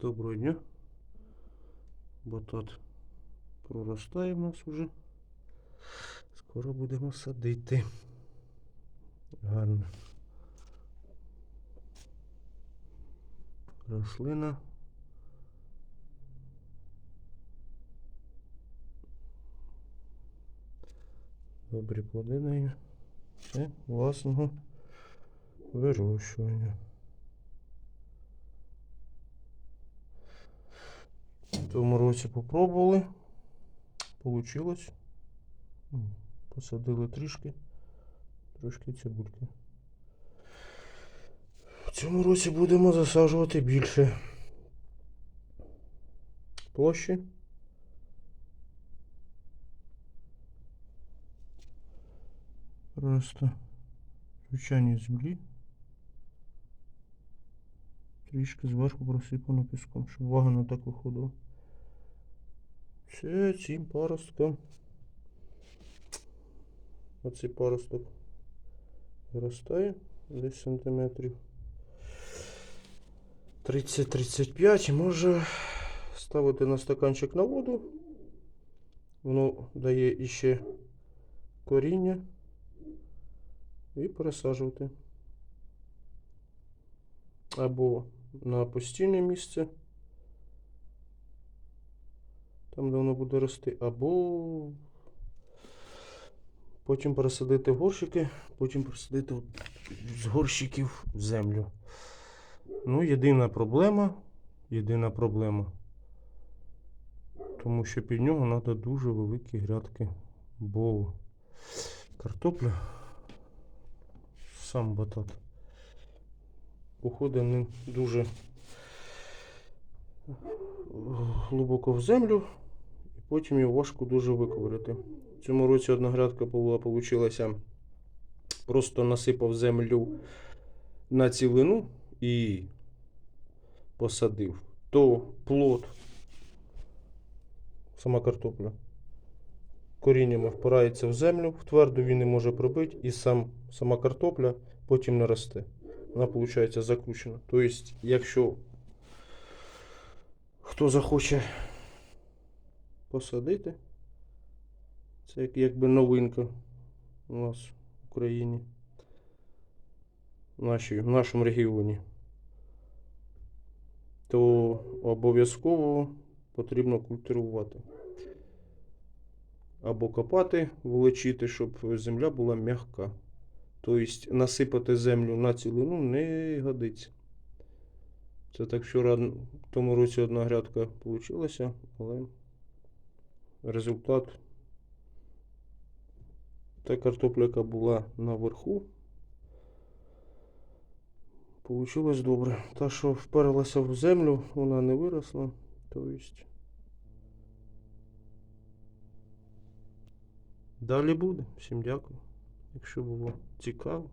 Доброго дня. Батат проростає в нас уже. Скоро будемо садити. Гарно. Рослина. Добрі плоди. Це власного вирощування. В тому році попробували. Получилось. Посадили трішки. Трошки цибульки. В цьому році будемо засаджувати більше. Площі. Просто звичайні землі. Трішки зверху просипано піском, щоб вага не так виходила. Це цим паросткам. Оцей паросток виростає десь сантиметрів 30-35 і може ставити на стаканчик на воду. Воно дає іще коріння і пересаджувати. Або на постійне місце, там де воно буде рости, або потім пересадити горщики, потім пересадити з горщиків в землю. Ну, єдина проблема, єдина проблема. Тому що під нього треба дуже великі грядки, бо картопля, сам батат, уходить не дуже глибоко в землю, потім його важко дуже виковирити. В цьому році одна грядка була, получилася, просто насипав землю на цілину і посадив. То плод, сама картопля, коріннями впирається в землю, в тверду він не може пробити, і сам, сама картопля потім не росте. Вона, виходить, закручена. Тобто, якщо хто захоче посадити, це як, якби новинка у нас в Україні, в, нашій, в нашому регіоні, то обов'язково потрібно культивувати. Або копати, волочити, щоб земля була м'яка. Тобто насипати землю на цілину не годиться. Це так вчора в тому році одна грядка вийшла, але результат та картопля, яка була наверху, Получилось добре. Та, що вперлася в землю, вона не виросла. Тобто. Далі буде. Всім дякую. Якщо було цікаво.